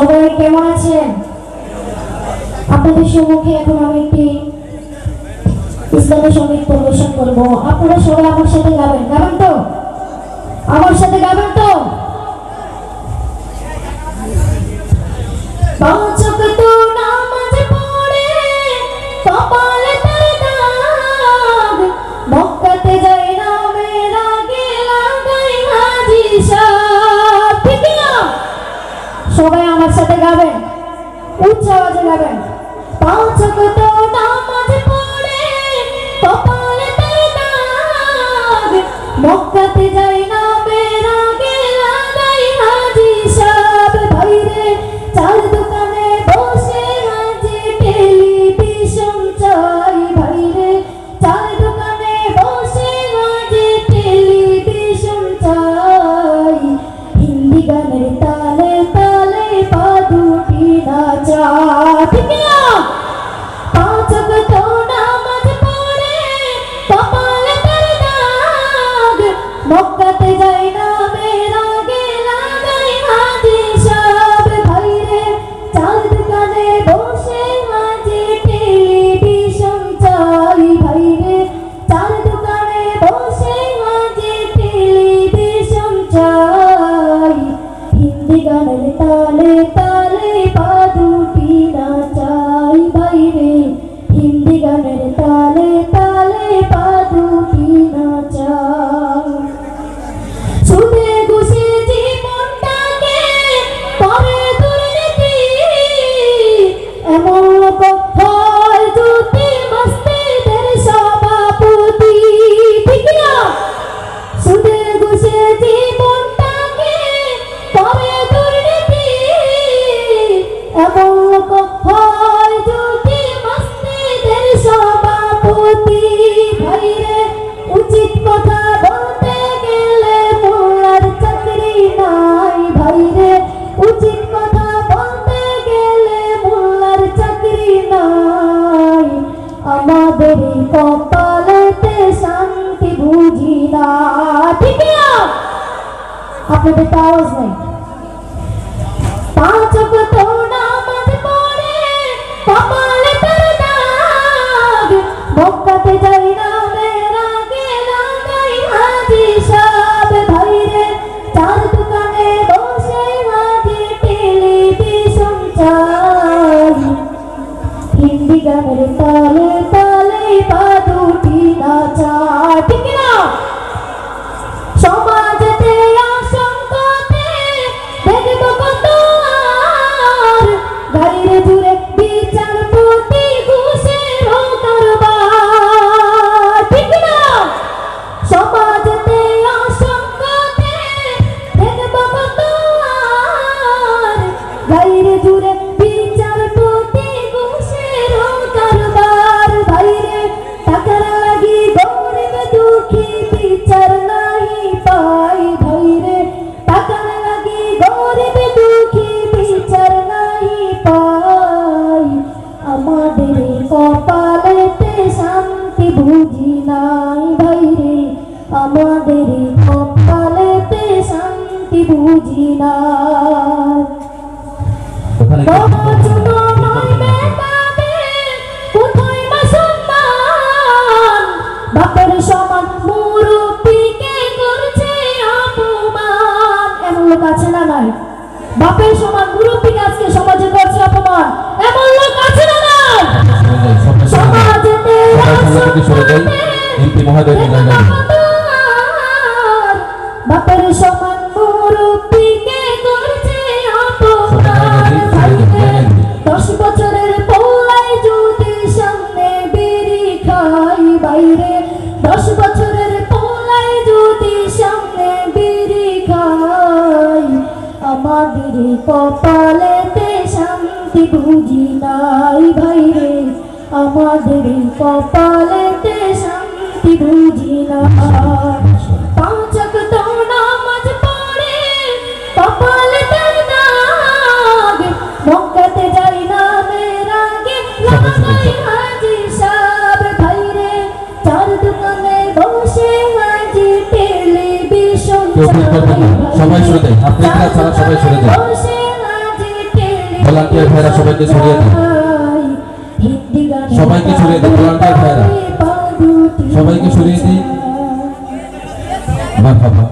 সবাই কেমন আছেন? আপনাদের সম্মুখে এখন আমি একটি ইসলামের সংগীত পরিবেশন করব। আপনারা সবাই আমার সাথে গাবেন। গাবেন তো? আমার সাথে গাবেন তো? সবাই সাথে গাবেন উচ্চ আওয়াজে গাবেন। পাঁচ কত নামাজ পড়ে কপালে মক্কাতে যাই hay de তাদেরই কপালেতে শান্তি বুঝি না। ঠিক আপনাদের তো আওয়াজ নেই। পাঁচ Amade কপালেতে শান্তি বুঝি নাই ভাই রে। আমাদের কপালেতে শান্তি বুঝি না আপডেট করবেন সবাই সরে দেয় আপনারা ছাড়া সবাই সরে ভলান্টিয়ার ভাইরা সবাইকে সরিয়ে দেয় সবাইকে সরিয়ে দেয় ভলান্টিয়ার ভাইরা। সবাইকে সরিয়ে দিই বাবা